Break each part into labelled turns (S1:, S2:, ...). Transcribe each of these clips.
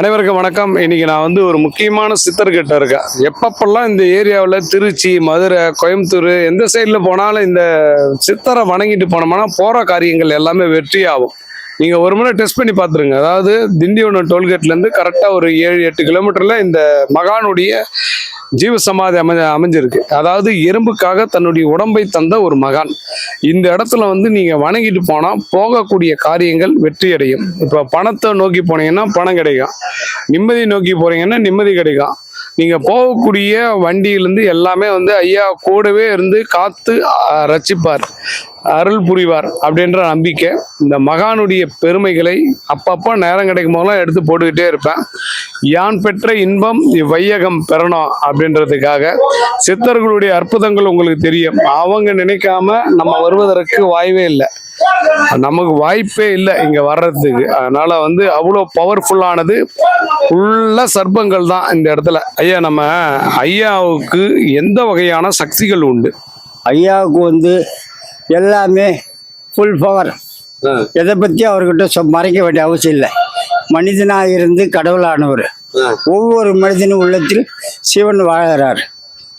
S1: அனைவருக்கும் வணக்கம். இன்னைக்கு நான் வந்து ஒரு முக்கியமான சித்தர்கிட்ட இருக்கேன். எப்பப்பெல்லாம் இந்த ஏரியாவில் திருச்சி மதுரை கோயம்புத்தூர் எந்த சைடில் போனாலும் இந்த சித்தரை வணங்கிட்டு போனோம்னா போகிற காரியங்கள் எல்லாமே வெற்றியாகும். நீங்கள் ஒரு முறை டெஸ்ட் பண்ணி பார்த்துருங்க. அதாவது திண்டிவனம் டோல்கேட்லேருந்து கரெக்டாக ஒரு ஏழு எட்டு கிலோமீட்டரில் இந்த மகானுடைய ஜீவ சமாதி அமை அமைஞ்சிருக்கு. அதாவது எறும்புக்காக தன்னுடைய உடம்பை தந்த ஒரு மகான். இந்த இடத்துல வந்து நீங்கள் வணங்கிட்டு போனால் போகக்கூடிய காரியங்கள் வெற்றி அடையும் இப்போ பணத்தை நோக்கி போனீங்கன்னா பணம் கிடைக்கும். நிம்மதி நோக்கி போகிறீங்கன்னா நிம்மதி கிடைக்கும். நீங்க போகக்கூடிய வண்டியிலேருந்து எல்லாமே வந்து ஐயா கூடவே இருந்து காத்து ரச்சிப்பார் அருள் புரிவார் அப்படின்ற நம்பிக்கை. இந்த மகானுடைய பெருமைகளை அப்பப்போ நேரம் கிடைக்கும் போதெல்லாம் எடுத்து போட்டுக்கிட்டே இருப்பேன். யான் பெற்ற இன்பம் இவ்வையகம் பெறணும் அப்படின்றதுக்காக சித்தர்களுடைய அற்புதங்கள் உங்களுக்கு தெரியும். அவங்க நினைக்காம நம்ம வருவதற்கு வாய்வே இல்லை. நமக்கு வாய்ப்பே இல்லை இங்க வர்றதுக்கு. அதனால வந்து அவ்வளோ பவர்ஃபுல்லானது ஃபுல்லா சர்ப்பங்கள் தான் இந்த இடத்துல. ஐயா நம்ம ஐயாவுக்கு எந்த வகையான சக்திகள் உண்டு?
S2: ஐயாவுக்கு வந்து எல்லாமே ஃபுல் பவர் எதை பற்றி அவர்கிட்ட மறைக்க வேண்டிய அவசியம் இல்லை. மனிதனாக இருந்து கடவுளானவர். ஒவ்வொரு மனிதனும் உள்ளத்தில் சிவன் வாழறார்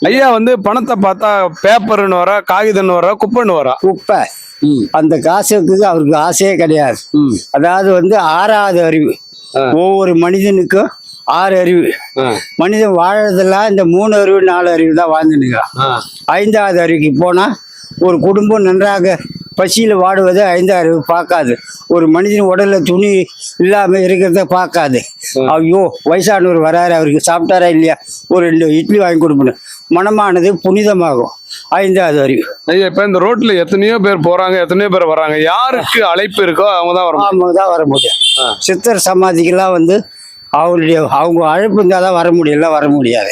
S1: ஐயா வந்து பணத்தை பார்த்தா பேப்பர்னு வர காகிதம்னு வர குப்பைன்னு வரா?
S2: குப்பை. அந்த காசுக்கு அவருக்கு ஆசையே கிடையாது. அதாவது வந்து ஆறாவது அறிவு. ஒவ்வொரு மனிதனுக்கும் ஆறு அறிவு. மனிதன் வாழறதெல்லாம் இந்த மூணு அறிவு நாலு அறிவு தான் வாழ்ந்துனுக்கிறான் ஐந்தாவது அறிவுக்கு போனால் ஒரு குடும்பம் நன்றாக பசியில் வாடுவதை ஐந்தாவது அறிவு பார்க்காது. ஒரு மனிதன் உடல்ல துணி இல்லாமல் இருக்கிறத பார்க்காது. ஐயோ வயசானவர் வராரு அவருக்கு சாப்பிட்டாரா இல்லையா? ஒரு ரெண்டு இட்லி வாங்கி கொடுக்கணும் மனமானது புனிதமாகும். ஐந்தாவது அறிவு.
S1: ஐயா இப்ப இந்த ரோட்ல எத்தனையோ பேர் போறாங்க எத்தனையோ பேர் வராங்க. யாருக்கு அழைப்பு இருக்கோ அவங்க தான் வர
S2: அவங்க தான் வர முடியும். சித்தர் சமாதிக்கெல்லாம் வந்து அவருடைய அவங்க அழைப்பு இருந்தால் தான் வர முடியல வர முடியாது.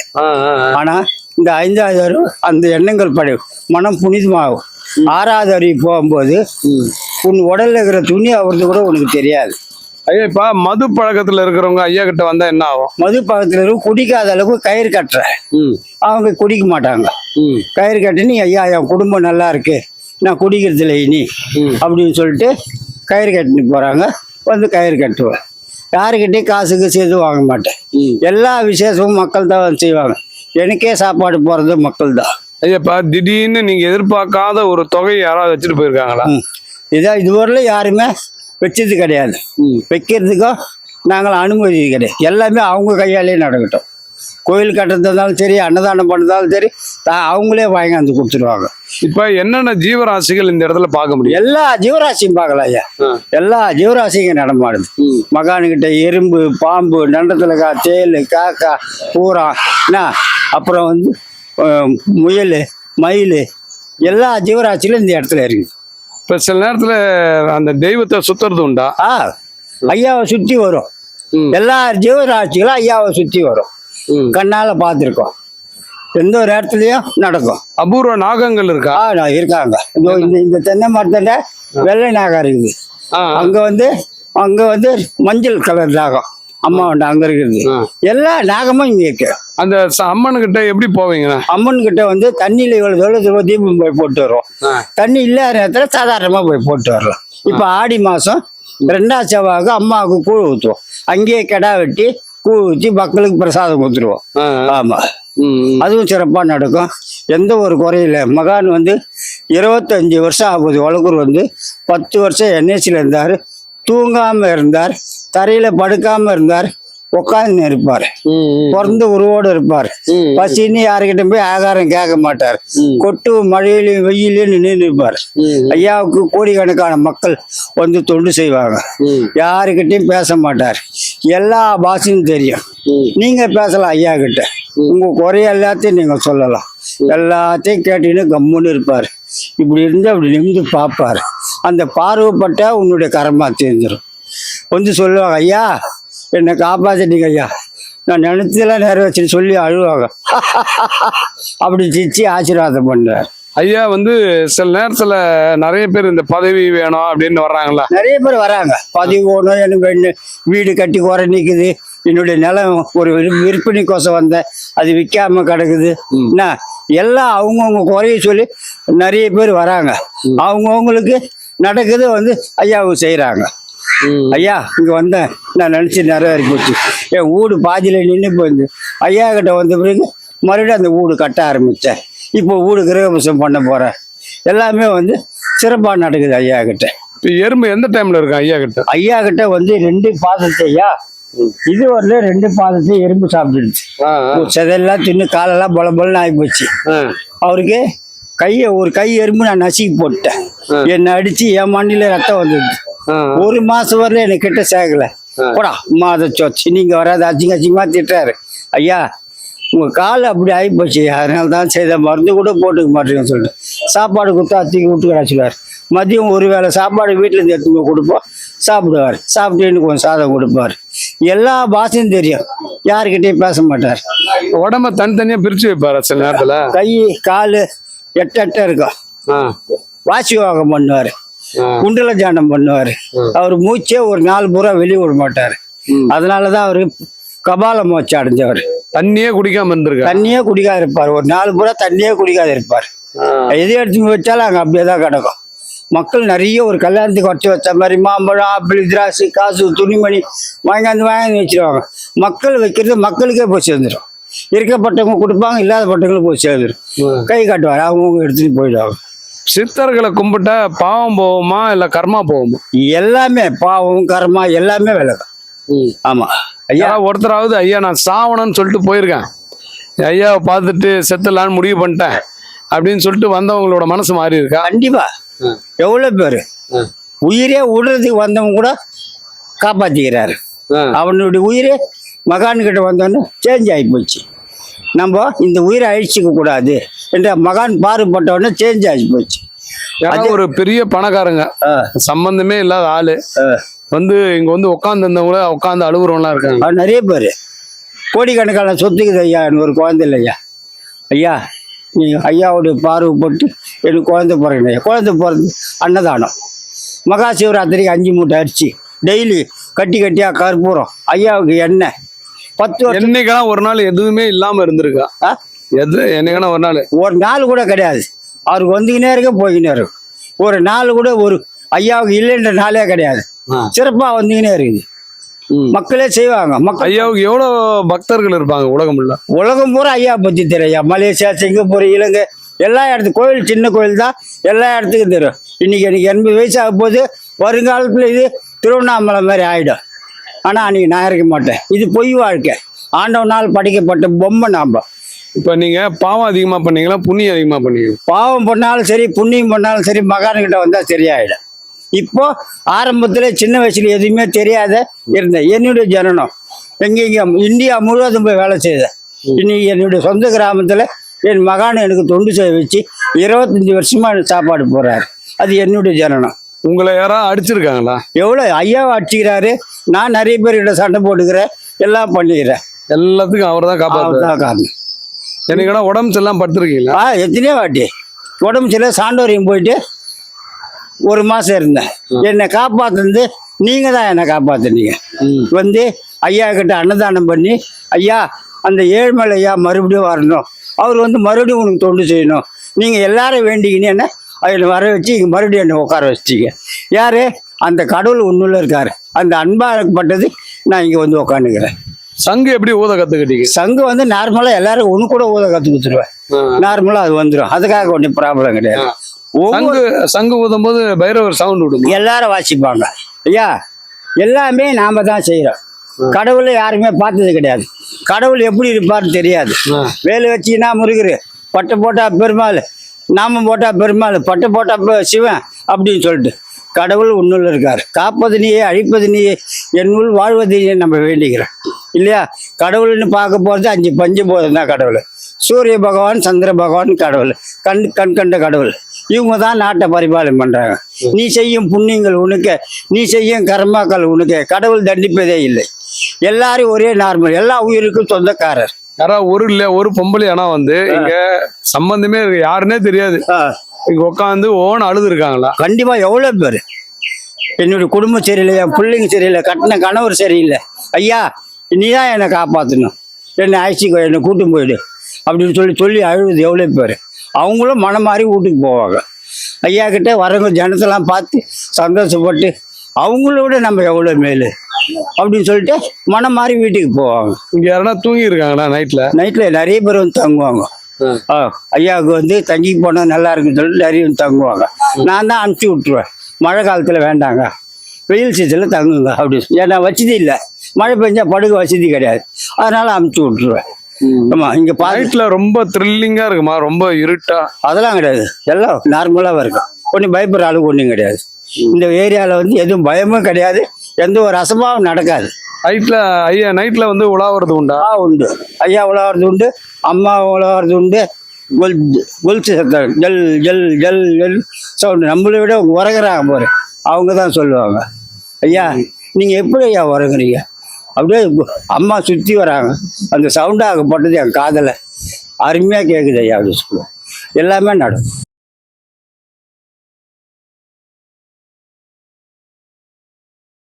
S2: ஆனால் இந்த ஐந்தாவது அறிவு அந்த எண்ணங்கள் படை மனம் புனிதமாகும். ஆறாவது அறிவு போகும்போது உன் உடல்ல இருக்கிற துணி அவரது கூட உனக்கு தெரியாது.
S1: ஐயா இப்ப மது பழக்கத்துல இருக்கிறவங்க ஐயா கிட்ட வந்தா என்ன ஆகும்?
S2: மது பக்கத்தில் இருக்கும் குடிக்காத அளவுக்கு கயிறு கட்டுற. அவங்க குடிக்க மாட்டாங்க. கயிறு கட்டி நீ ஐயா என் குடும்பம் நல்லா இருக்கு. நான் குடிக்கிறது இல்லை இனி அப்படின்னு சொல்லிட்டு கயிறு கட்டிட்டு போகிறாங்க வந்து கயிறு கட்டுவேன் யாருக்கிட்டையும் காசுக்கு சேர்த்து வாங்க மாட்டேன். எல்லா விசேஷமும் மக்கள் தான் வந்து செய்வாங்க. எனக்கே சாப்பாடு போகிறது மக்கள் தான்.
S1: ஐயா இப்ப திடீர்னு நீங்க எதிர்பார்க்காத ஒரு தொகை யாராவது வச்சுட்டு போயிருக்காங்களா.
S2: இதான் இதுவரையிலும் யாருமே வச்சது கிடையாது. வைக்கிறதுக்கும் நாங்கள் அனுமதி கிடையாது. எல்லாமே அவங்க கையாலே நடக்கட்டும். கோயில் கட்டுறதா இருந்தாலும் சரி அன்னதானம் பண்ணதாலும் சரி அவங்களே வாங்கியாந்து கொடுத்துருவாங்க.
S1: இப்ப என்னென்ன ஜீவராசிகள் இந்த இடத்துல பார்க்க முடியும்?
S2: எல்லா ஜீவராசியும் பார்க்கலாம் ஐயா. எல்லா ஜீவராசியும் நடமாடுது. மகானுக்கிட்ட எறும்பு பாம்பு நண்டத்துல கா தேல் காக்கா பூரா என்ன? அப்புறம் வந்து முயல் மயில் எல்லா ஜீவராசியிலும் இந்த இடத்துல இருக்குது.
S1: இப்ப சில நேரத்துல அந்த தெய்வத்தை சுத்துறது உண்டா?
S2: ஆ ஐயாவை சுற்றி வரும். எல்லா ஜீவராசிகளும் ஐயாவை சுற்றி வரும். கண்ணால் பார்த்துருக்கோம். எந்த ஒரு இடத்துலையும் நடக்கும்.
S1: அபூர்வ நாகங்கள் இருக்கா?
S2: நான் இருக்காங்க. இந்த தென்னை மரத்தாண்ட வெள்ளை நாகம் இருக்குது. அங்க வந்து அங்க வந்து மஞ்சள் கலர் நாகம். அம்மா உண்டு அங்க இருக்குது. எல்லா நாகமும் இங்க இருக்கு.
S1: அந்த அம்மனுக்கிட்ட எப்படி போவீங்கண்ணா
S2: அம்மன் கிட்ட வந்து தண்ணியில இவ்வளவு தூரம் தீபம் போய் போட்டு வருவோம்.
S1: ஆ.
S2: தண்ணி இல்லாத நேரத்துல சாதாரணமா போய் போட்டு வரலாம். இப்ப ஆடி மாசம் ரெண்டாம் செவ்வாய்க்கு அம்மாவுக்கு கூழ் ஊற்றுவோம் அங்கேயே கிடா வெட்டி கூழ் ஊற்றி மக்களுக்கு பிரசாதம் கொடுத்துருவோம்.
S1: ஆ, ஆ.
S2: ஆமா.
S1: ம், ம்.
S2: அதுவும் சிறப்பாக நடக்கும். எந்த ஒரு குறையில மகான் வந்து இருபத்தஞ்சி வருஷம் ஆகுது. வழக்கூர் வந்து பத்து வருஷம் என்எஸ்சியில் இருந்தார். தூங்காமல் இருந்தார். தரையில் படுக்காமல் இருந்தார். உட்காந்து இருப்பார். பிறந்த உருவோடு இருப்பார். பசின்னு யாருக்கிட்ட போய் ஆகாரம் கேட்க மாட்டார். கொட்டு மழையிலையும் வெயிலையும் நின்று இருப்பார். ஐயாவுக்கு கோடிக்கணக்கான மக்கள் வந்து தொண்டு செய்வாங்க. யாருக்கிட்டையும் பேச மாட்டார். எல்லா பாஷையும் தெரியும். நீங்க பேசலாம் ஐயா கிட்ட உங்க குறைய எல்லாத்தையும் நீங்க சொல்லலாம். எல்லாத்தையும் கேட்டீங்கன்னு கம்முன்னு இருப்பார். இப்படி இருந்து அப்படி நிமிந்து பார்ப்பார். அந்த பார்வைப்பட்டா உன்னுடைய கரமா தெரிஞ்சிடும் வந்து சொல்லுவாங்க ஐயா என்னை காப்பாத்திட்டீங்க ஐயா. நான் நினைச்சதெல்லாம் நிறைவேச்சுன்னு சொல்லி அழுவாங்க. அப்படி சிரிச்சு ஆசீர்வாதம் பண்ணுவார்.
S1: ஐயா வந்து சில நேரத்துல நிறைய பேர் இந்த பதவி வேணும் அப்படின்னு வர்றாங்களா?
S2: நிறைய பேர் வராங்க. பதிவு ஒன்று எனக்கு வேணும் வீடு கட்டி குறை நிற்குது என்னுடைய நிலம் ஒரு விற்- விற்பனைக்கோசம் வந்தேன் அது விற்காம கிடக்குது. என்ன எல்லாம் அவங்கவுங்க குறைய சொல்லி நிறைய பேர் வராங்க. அவங்கவுங்களுக்கு நடக்குது வந்து ஐயாவுக்கு செய்கிறாங்க ஐயா இங்கே வந்தேன். நான் நினச்சி நிறைவேறி போச்சு. என் வீடு பாதியில் நின்று போயிருந்து ஐயா கிட்ட வந்த பிறகு மறுபடியும் அந்த வீடு கட்ட ஆரம்பித்தேன் இப்போ வீடு கிரகபிரசம் பண்ண போகிறேன் எல்லாமே வந்து சிறப்பாக நடக்குது ஐயா கிட்ட.
S1: இப்ப எறும்பு எந்த டைம்ல இருக்கும் ஐயா கிட்ட?
S2: ஐயா கிட்ட வந்து ரெண்டு பாதத்தை ஐயா. இது வரல ரெண்டு பாதத்தை எறும்பு சாப்பிட்டுடுச்சு செதெல்லாம் தின்னு காலெல்லாம் பொல பொலன்னு ஆகி போச்சு. அவருக்கு கையை ஒரு கை எறும்பு நான் நசுக்கி போட்டேன் என்னை அடிச்சு என் மண்ணில ரத்தம் வந்தது ஒரு மாசம் வரல எனக்கு கிட்ட சேர்க்கல. போடா அம்மா அதை சொச்சு நீங்க வராது அச்சிங்க அச்சிங்கமா திட்டுறாரு. ஐயா உங்க கால் அப்படி ஆகி போச்சு. அதனால தான் செய்த மருந்து கூட போட்டுக்க மாட்டேங்கன்னு சொல்லிட்டு. சாப்பாடு கொடுத்தா அத்திக்கு விட்டு கிடச்சிடுவார் மதியம் ஒரு வேளை சாப்பாடு வீட்டிலேருந்து எடுத்து போய் கொடுப்போம். சாப்பிடுவார். சாப்பிட்டு எனக்கு கொஞ்சம் சாதம் கொடுப்பார். எல்லா பாஷையும் தெரியும். யாருக்கிட்டையும் பேச மாட்டார்.
S1: உடம்ப தனித்தனியா பிரிச்சு வைப்பாரு சில நேரத்துல?
S2: கை கால் எட்ட எட்ட இருக்கும். வாசி யோகம் பண்ணுவார். குண்டல ஜானம் பண்ணுவார். அவர் மூச்சே ஒரு நாள் பூரா வெளியே விட மாட்டார். அதனால தான் அவர் கபால மோட்சம் அடைஞ்சவர்.
S1: தண்ணியே குடிக்காம இருந்திருக்காரு.
S2: தண்ணியே குடிக்காது இருப்பார் ஒரு நாள் பூரா தண்ணியே குடிக்காது இருப்பார் எது எடுத்து வச்சாலும் அங்கே அப்படியே தான் கிடக்கும். மக்கள் நிறைய ஒரு கல்யாணத்துக்கு வச்சு வச்ச மாதிரி மாம்பழம் ஆப்பிள் திராட்சை காசு துணிமணி வாங்கியாந்து வாங்கி வச்சிருவாங்க. மக்கள் வைக்கிறது மக்களுக்கே போய் சேர்ந்துடும் இருக்கப்பட்டவங்க கொடுப்பாங்க இல்லாதப்பட்டவங்களுக்கு போய் சேர்ந்துடும் கை காட்டுவார் அவங்க எடுத்துட்டு போயிடுவாங்க.
S1: சித்தர்களை கும்பிட்டா பாவம் போகுமா இல்ல கர்மா போகுமா?
S2: எல்லாமே பாவம் கர்மா எல்லாமே விலகும் ஆமா. ஐயா.
S1: ஒருத்தராவது ஐயா நான் சாவணும்னு சொல்லிட்டு போயிருக்கேன். ஐயாவை பார்த்துட்டு செத்துலான்னு முடிவு பண்ணிட்டேன். அப்படின்னு சொல்லிட்டு வந்தவங்களோட மனசு மாறி இருக்கா?
S2: கண்டிப்பா. எவ்வளவு பேரு? உயிரே விடுறதுக்கு வந்தவங்க கூட காப்பாத்திக்கிறாரு. அவனுடைய உயிரே மகான் கிட்ட வந்தோன்னு சேஞ்ச் ஆகி போச்சு. நம்ம இந்த உயிரை அழிச்சிக்க கூடாது. என்ற மகான் பாறுபட்டவொடனே சேஞ்ச் ஆகி போச்சு.
S1: ஒரு பெரிய பணக்காரங்க.
S2: ஆ,
S1: சம்பந்தமே இல்லாத ஆளு. வந்து இங்க வந்து உட்காந்து இருந்தவங்கள உட்காந்து அழுகுறவங்களாம் இருக்காங்க
S2: நிறைய பேர். கோடிக்கணக்கான சொத்துக்குது ஐயா எனக்கு ஒரு குழந்தை இல்லை ஐயா. ஐயா நீ ஐயாவுடைய பார்வை போட்டு எனக்கு குழந்தை பிறகு ஐயா. குழந்தை பிறந்து அன்னதானம். மகா சிவராத்திரிக்கு அஞ்சு மூட்டை அரிசி. டெய்லி கட்டி கட்டியாக கற்பூரம். ஐயாவுக்கு எண்ணெய். பத்து வருஷம்
S1: என்னைக்கான ஒரு நாள் எதுவுமே இல்லாம இருந்திருக்கா?
S2: ஆ?
S1: எது? என்னைக்கான ஒரு நாள்.
S2: ஒரு நாள் கூட கிடையாது. அவருக்கு வந்துக்கினே இருக்க போய்கினே இருக்கும். ஒரு நாள் கூட ஒரு ஐயாவுக்கு இல்லைன்ற நாளே கிடையாது. சிறப்பாக வந்துக்கினே இருக்குது. மக்களே செய்வாங்க. மக்கள்
S1: ஐயாவுக்கு எவ்வளவு பக்தர்கள் இருப்பாங்க உலகம் உள்ள
S2: உலகம் பூரா ஐயா பற்றி தெரியும். மலேசியா சிங்கப்பூர் இலங்கை எல்லா இடத்து கோயில் சின்ன கோயில் தான் எல்லா இடத்துக்கும் தெரியும். இன்னைக்கு எனக்கு எண்பது வயசு ஆக போது வருங்காலத்தில் இது திருவண்ணாமலை மாதிரி ஆகிடும் ஆனால் அன்றைக்கி நான் இருக்க மாட்டேன். இது பொய் வாழ்க்கை. ஆண்டவனால் படைக்கப்பட்ட பொம்மை நாம்.
S1: இப்ப நீங்க பாவம் அதிகமா பண்ணீங்களா புண்ணியம் அதிகமா பண்ணீங்க
S2: பாவம் பண்ணாலும் சரி புண்ணியம் பண்ணாலும் சரி மகான்கிட்ட வந்தால் சரியாயிடும். இப்போ ஆரம்பத்தில் சின்ன வயசுல எதுவுமே தெரியாத இருந்தேன். என்னுடைய ஜனனம். எங்கெங்க இந்தியா முழுவதும் போய் வேலை செய்தேன். இன்னைக்கு என்னுடைய சொந்த கிராமத்தில் என் மகான் எனக்கு தொண்டு செய்ய வச்சு இருபத்தஞ்சி வருஷமா எனக்கு சாப்பாடு போடுறாரு. அது என்னுடைய ஜனனம்.
S1: உங்களை யாராவது அடிச்சிருக்காங்களா?
S2: எவ்வளோ ஐயாவை அடிச்சுக்கிறாரு. நான் நிறைய பேர்கிட்ட சண்டை போட்டுக்கிறேன். எல்லாம் பண்ணிக்கிறேன்.
S1: எல்லாத்துக்கும் அவர் தான்
S2: அவர்தான் காரணம்
S1: எனக்கு உடம்பு செல்லாம் படுத்திருக்கீங்களா?
S2: ஆ எத்தனையோ வாட்டி. உடம்பு சரியில்லை சாண்டோரியம் போயிட்டு ஒரு மாதம் இருந்தேன். என்னை காப்பாத்துனது நீங்கள் தான் என்னை காப்பாத்துனீங்க. வந்து ஐயா கிட்ட அன்னதானம் பண்ணி ஐயா அந்த ஏழ்மலை ஐயா மறுபடியும் வரணும். அவர் வந்து மறுபடியும் உனக்கு தொண்டு செய்யணும். நீங்கள் எல்லாரும் வேண்டிக்கின்னு என்ன என்னை வர வச்சு இங்கே மறுபடியும் என்னை உட்கார வச்சிட்டீங்க. யார்? அந்த கடவுள் உன்னுள்ள இருக்கார். அந்த அன்பாகப்பட்டது நான் இங்கே வந்து உட்காந்துக்கிறேன்
S1: சங்கு எப்படி ஊத கத்துக்கிட்டீங்க?
S2: சங்கு வந்து நார்மலாக எல்லாரும் ஒன்று கூட ஊத கற்று கொடுத்துருவேன். நார்மலாக அது வந்துடும் அதுக்காக ஒன்றும் ப்ராப்ளம் கிடையாது.
S1: சங்கு சங்கு ஊதும் போது பைரவர் சவுண்ட் விடுமா?
S2: எல்லாரும் வாசிப்பாங்க. ஐயா எல்லாமே நாம தான் செய்கிறோம் கடவுளை யாருமே பார்த்தது கிடையாது. கடவுள் எப்படி இருப்பார்னு தெரியாது. வேலை வச்சுன்னா முருகர் பட்டை போட்டா பெருமாள் நாமம் போட்டா பெருமாள் பட்டை போட்டா சிவன் அப்படின்னு சொல்லிட்டு கடவுள் உன்னுள்ள இருக்கார். காப்பது நீயே அழிப்பது நீயே என்னுள் வாழ்வது நீயே நம்ம வேண்டிக்கிறோம். இல்லையா? கடவுள்னு பார்க்க போகிறது அஞ்சு பஞ்சபோதம் தான் கடவுள். சூரிய பகவான் சந்திர பகவான் கடவுள். கண் கண் கண்ட கடவுள். இவங்க தான் நாட்டை பரிபாலனம் பண்றாங்க. நீ செய்யும் புண்ணியங்கள் உனக்கு நீ செய்யும் கர்மாக்கள் உனக்கு. கடவுள் தண்டிப்பதே இல்லை. எல்லாரும் ஒரே நார்மல் எல்லா உயிருக்கும் சொந்தக்காரர்.
S1: யாராவது ஒரு இல்ல ஒரு பொம்பளை ஆனா வந்து இங்க சம்பந்தமே இருக்கு. யாருன்னே தெரியாது. இங்க உட்காந்து ஓன அழுது இருக்காங்களா
S2: கண்டிப்பா எவ்வளோ பேர்? என்னுடைய குடும்பம் சரியில்லை என் பிள்ளைங்க சரியில்லை கட்டின கணவர் சரியில்லை. ஐயா நீ தான் என்னை காப்பாற்றணும் என்னை அழைச்சிக்கோ என்னை கூட்டும் போயிடு. அப்படின்னு சொல்லி சொல்லி அழுகுது எவ்வளோ பேர். அவங்களும் மனம் மாறி வீட்டுக்கு போவாங்க. ஐயா கிட்ட வரவங்க ஜனத்தெல்லாம் பார்த்து சந்தோஷப்பட்டு அவங்களோட நம்ம எவ்வளோ மேலு அப்படின்னு சொல்லிட்டு மனம் மாறி வீட்டுக்கு போவாங்க.
S1: இங்க யாருன்னா தூங்கி நைட்ல
S2: நைட்டில் நிறைய பேர் வந்து தங்குவாங்க. ஆ, ஐயாவுக்கு வந்து தங்கி போனால் நல்லா இருக்குன்னு சொல்லிட்டு நிறைய வந்து தங்குவாங்க. நான் தான் அனுப்பிச்சி விட்ருவேன் மழை காலத்தில் வேண்டாங்க. வெயில் சீசனில் தங்குங்க அப்படி ஏன்னா வசதி இல்லை. மழை பெஞ்சா படுக்க வசதி கிடையாது. அதனால அனுப்பிச்சி விட்ருவேன் ஆமாம் இங்கே பா
S1: நைட்ல ரொம்ப த்ரில்லிங்கா இருக்குமா? ரொம்ப இருட்டா?
S2: அதெல்லாம் கிடையாது. எல்லாம் நார்மலாக இருக்கும். ஒன்றும் பயப்படுற அளவுக்கு ஒன்றும் கிடையாது. இந்த ஏரியாவில் வந்து எதுவும் பயமும் கிடையாது. எந்த ஒரு அசம்பாவும் நடக்காது.
S1: நைட்ல ஐயா நைட்ல வந்து உலாவுறது உண்டா?
S2: உண்டு. ஐயா உழவுறது உண்டு. அம்மா உழவுறது உண்டு. கொல் கொலுசு சத்தம் ஜல் ஜல் ஜல் ஜல். சவுண்டு நம்மளை விட உறங்குறாங்க பாரு. அவங்க தான் சொல்லுவாங்க. ஐயா நீங்கள் எப்படி ஐயா உறங்குறீங்க? அப்படியே அம்மா சுற்றி வராங்க. அந்த சவுண்டாகப்பட்டது என் காதில். அருமையாக கேட்குது ஐயா அப்படி சொல்லுவோம் எல்லாமே நடக்கும்.